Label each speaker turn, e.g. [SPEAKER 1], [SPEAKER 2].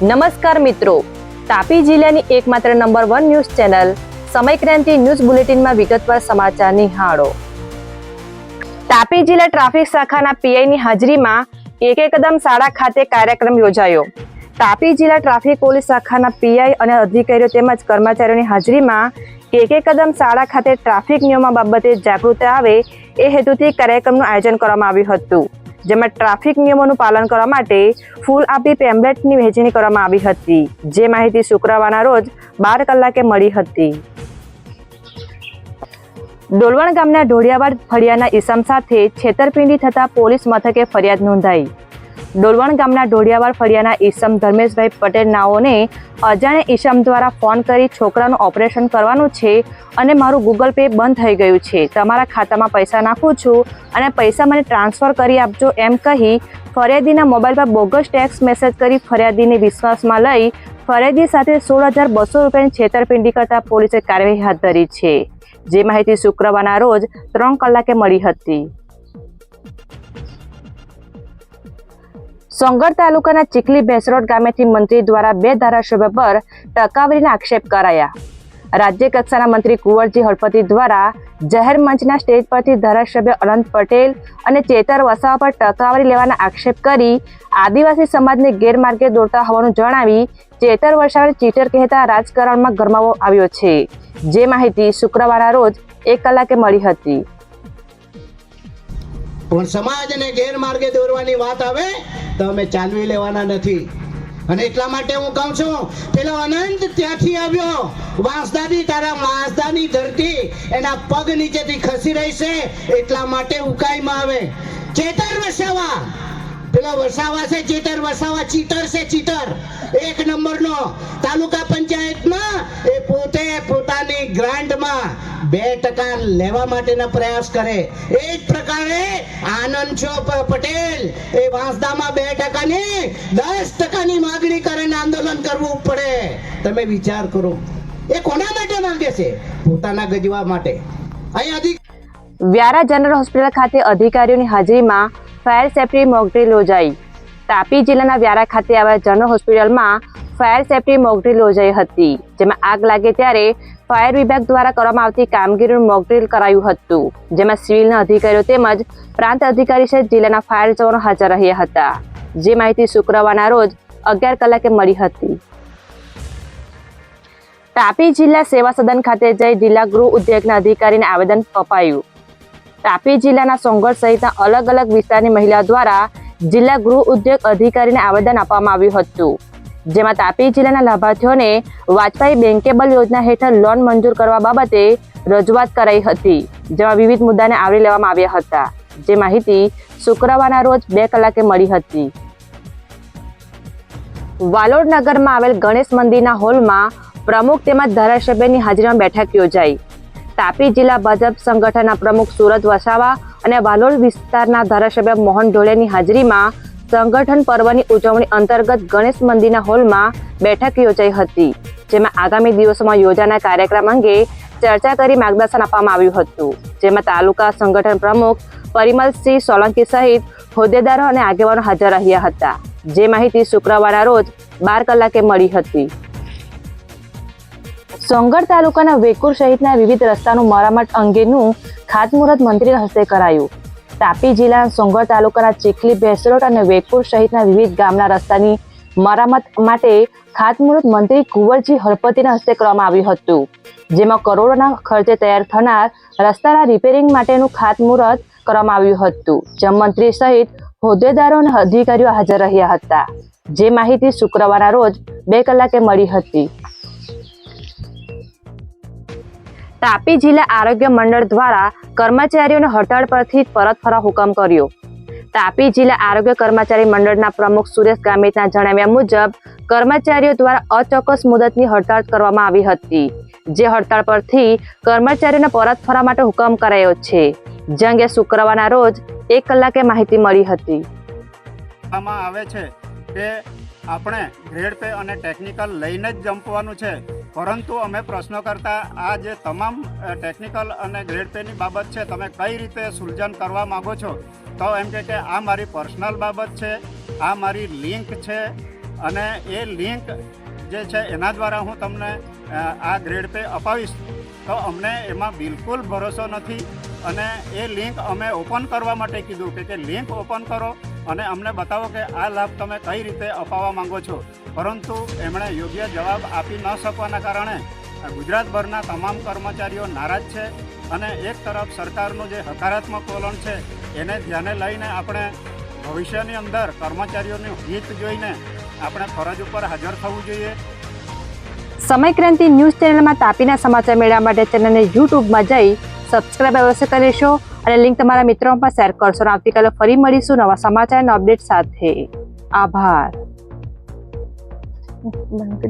[SPEAKER 1] નમસ્કાર મિત્રો. તાપી જિલ્લાની એકમાત્ર number one news channel Samaykranti news બુલેટિનમાં વિગતવાર સમાચાર નિહાળો. તાપી જિલ્લા ટ્રાફિક શાખાના પીઆઈની હાજરીમાં એક એક કદમ શાળા ખાતે કાર્યક્રમ યોજાયો. તાપી જિલ્લા ટ્રાફિક પોલીસ શાખાના પીઆઈ અને અધિકારીઓ તેમજ કર્મચારીઓની હાજરીમાં એક એક કદમ શાળા ખાતે ટ્રાફિક નિયમો બાબતે જાગૃતતા આવે એ હેતુથી કાર્યક્રમનું આયોજન કરવામાં આવ્યું હતું. જેમાં ટ્રાફિક નિયમોનું પાલન કરવા માટે ફૂલ આપી પેમ્બલેટની વહેંચણી કરવામાં આવી હતી. જે માહિતી શુક્રવારના રોજ બાર કલાકે મળી હતી. ડોલવણ ગામના ઢોળિયાવાડ ફળિયાના ઈસમ સાથે છેતરપિંડી થતા પોલીસ મથકે ફરિયાદ નોંધાઈ. ડોલવણ ગામના ઢોળિયાવાડ ફળિયાના ઈસમ ધર્મેશભાઈ પટેલ નાઓને અજાણે ઈસમ દ્વારા ફોન કરી છોકરાનું ઓપરેશન કરવાનું છે અને મારું ગૂગલ પે બંધ થઈ ગયું છે. તમારા ખાતામાં પૈસા નાખું છું અને પૈસા મને ટ્રાન્સફર કરી આપજો એમ કહી ફરિયાદીના મોબાઈલ પર બોગસ ટેક્સ મેસેજ કરી ફરિયાદીને વિશ્વાસમાં લઈ ફરિયાદી સાથે સોળ હજાર બસો રૂપિયાની છેતરપિંડી કરતા પોલીસે કાર્યવાહી હાથ ધરી છે. જે માહિતી શુક્રવારના રોજ ત્રણ કલાકે મળી હતી. સોંગઢ તાલુકાના ચીખલી ભેસરોડ ગામેથી મંત્રી દ્વારા બે ધારાસભ્ય પર ટકાવારીના આક્ષેપ કરાયા. રાજ્ય કક્ષાના મંત્રી કુંવરજી હળપતિ દ્વારા જાહેર મંચના સ્ટેજ પરથી ધારાસભ્ય અનંત પટેલ અને ચેતર વસાવા પર ટકાવારી લેવાના આક્ષેપ કરી આદિવાસી સમાજને ગેરમાર્ગે દોરતા હોવાનું જણાવી ચેતર વસાવાને ચીટર કહેતા રાજકારણમાં ગરમાવો આવ્યો છે. જે માહિતી શુક્રવારના રોજ એક કલાકે મળી હતી.
[SPEAKER 2] પણ સમાજને ગેરમાર્ગે દોરવાની વાત આવે તો અમે ચાલવી લેવાના નથી. અને એટલા માટે હું કહું છું, પેલો અનંત ત્યાંથી આવ્યો. વાંસદાની તારા વાંસદાની ધરતી એના પગ નીચેથી ખસી રહી છે, એટલા માટે ઉકાઈમાં આવે. ચેતર વસાવા. પેલો વસાવા છે, ચેતર વસાવા, ચીતર છે, ચીતર. એક નંબરનો તાલુકા પંચાયતમાં એ પોતે પોતાની ગ્રાન્ટમાં બે ટકા લેવા માટેના પ્રયાસ કરે. એ જ પ્રકારે આનંદ છો પટેલ, એ વાંસદામાં બે ટકાની, દસ ટકાની માગણી કરીને આંદોલન કરવું પડે. તમે વિચાર કરો, એ કોના માટે માંગે છે? પોતાના ગજવા માટે. અહીં અધિક
[SPEAKER 1] વ્યારા જનરલ હોસ્પિટલ ખાતે અધિકારીઓની હાજરીમાં ફાયર સેફ્ટી મોકડ્રીલ યોજાઈ. તાપી જિલ્લાના વ્યારા ખાતે આવેલા જનરલ હોસ્પિટલમાં ફાયર સેફટી મોકડ્રીલ યોજાઈ હતી, જેમાં આગ લાગે ત્યારે ફાયર વિભાગ દ્વારા કરવામાં આવતી કામગીરીનું મોકડ્રીલ કરાયું હતું, જેમાં સિવિલના અધિકારીઓ તેમજ પ્રાંત અધિકારી સહિત જિલ્લાના ફાયર જવાનો હાજર રહ્યા હતા. જે માહિતી શુક્રવારના રોજ અગિયાર કલાકે મળી હતી. તાપી જિલ્લા સેવા સદન ખાતે જઈ જિલ્લા ગૃહ ઉદ્યોગના અધિકારીને આવેદન અપાયું. તાપી જિલ્લાના સોંગઢ સહિતના અલગ અલગ વિસ્તારની મહિલા દ્વારા જિલ્લા ગૃહ ઉદ્યોગ અધિકારીને આવેદન આપવામાં આવ્યું હતું. જેમાં તાપી જિલ્લાના લાભાર્થીઓને વાજપાઈ બેન્કેબલ યોજના હેઠળ લોન મંજૂર કરવા બાબતે રજૂઆત કરાઈ હતી, જેમાં વિવિધ મુદ્દાને આવરી લેવામાં આવ્યા હતા. જે માહિતી શુક્રવારના રોજ બે કલાકે મળી હતી. વાલોડ નગરમાં આવેલ ગણેશ મંદિરના હોલમાં પ્રમુખ તેમજ ધારાસભ્યની હાજરીમાં બેઠક યોજાઈ. તાપી જિલ્લા ભાજપ સંગઠનના પ્રમુખ સુરત વસાવા અને વાલોડ વિસ્તારના ધારાસભ્ય મોહન ઢોળેની હાજરીમાં સંગઠન પર્વની ઉજવણી અંતર્ગત ગણેશ મંદિરના હોલમાં બેઠક યોજાઈ હતી, જેમાં આગામી દિવસોમાં યોજાનાર કાર્યક્રમ અંગે ચર્ચા કરી માર્ગદર્શન આપવામાં આવ્યું હતું. જેમાં તાલુકા સંગઠન પ્રમુખ પરિમલસિંહ સોલંકી સહિત હોદ્દેદારો અને આગેવાનો હાજર રહ્યા હતા. જે માહિતી શુક્રવારના રોજ બાર કલાકે મળી હતી. સોંગઢ તાલુકાના વેકુર સહિતના વિવિધ રસ્તાનું મરામત અંગેનું ખાતમુહૂર્ત મંત્રી હસ્તે કરાયું. તાપી જિલ્લાના સોંગર તાલુકાના ચીખલી, ભેસરોટ અને વેપુર સહિતના વિવિધ ગામના રસ્તાની મરામત માટે ખાતમુહૂર્ત મંત્રી કુંવરજી હળપતિના હસ્તે કરવામાં આવ્યું હતું. જેમાં કરોડોના ખર્ચે તૈયાર થનાર રસ્તાના રિપેરિંગ માટેનું ખાતમુહૂર્ત કરવામાં આવ્યું હતું. મંત્રી સહિત હોદ્દેદારો અને અધિકારીઓ હાજર રહ્યા હતા. જે માહિતી શુક્રવારના રોજ બે કલાકે મળી હતી. તાપી જિલ્લા આરોગ્ય મંડળ દ્વારા કર્મચારીઓને હડતાળ પરથી પરત ફરવા હુકમ કર્યો. તાપી જિલ્લા આરોગ્ય કર્મચારી મંડળના પ્રમુખ સુરેશ ગામિતના જણાવ્યા મુજબ, કર્મચારીઓ દ્વારા અચોક્કસ મુદતની હડતાળ કરવામાં આવી હતી, જે હડતાળ પરથી કર્મચારીઓને પરત ફરવા માટે હુકમ કરાયો છે. જે અંગે શુક્રવારના રોજ એક કલાકે માહિતી મળી હતી.
[SPEAKER 3] આવે છે કે આપણે ગ્રેડ પે અને ટેકનિકલ લઈને જ જંપવાનું છે. પરંતુ અમે પ્રશ્નો કરતા, આ જે તમામ ટેકનિકલ અને ગ્રેડ પેની બાબત છે, તમે કઈ રીતે સુલજન કરવા માગો છો? તો એમ કે આ મારી પર્સનલ બાબત છે, આ મારી લિંક છે, અને એ લિંક જે છે, એના દ્વારા હું તમને આ ગ્રેડ પે અપાવીશ. તો અમને એમાં બિલકુલ ભરોસો નથી, અને એ લિંક અમે ઓપન કરવા માટે કીધું કે લિંક ઓપન કરો, અને અમને બતાવો કે આ લાભ તમે કઈ રીતે અપાવવા માંગો છો. પરંતુ એમણે યોગ્ય જવાબ આપી ન શકવાના કારણે ગુજરાતભરના તમામ કર્મચારીઓ નારાજ છે અને એક તરફ સરકારનું જે હકારાત્મક વલણ છે, એને ધ્યાને લઈને આપણે ભવિષ્યની અંદર કર્મચારીઓનું હિત જોઈને આપણે ફરજ ઉપર હાજર થવું જોઈએ.
[SPEAKER 1] સમય ક્રાંતિ ન્યૂઝ ચેનલમાં તાપીના સમાચાર મેળવવા માટે ચેનલને યુટ્યુબમાં જઈ સબસ્ક્રાઈબ અવશ્ય કરી લેશો અને લિંક તમારા મિત્રો પણ શેર કરશો. આવતીકાલે ફરી મળીશું નવા અને અપડેટ સાથે. આભાર. ஓகே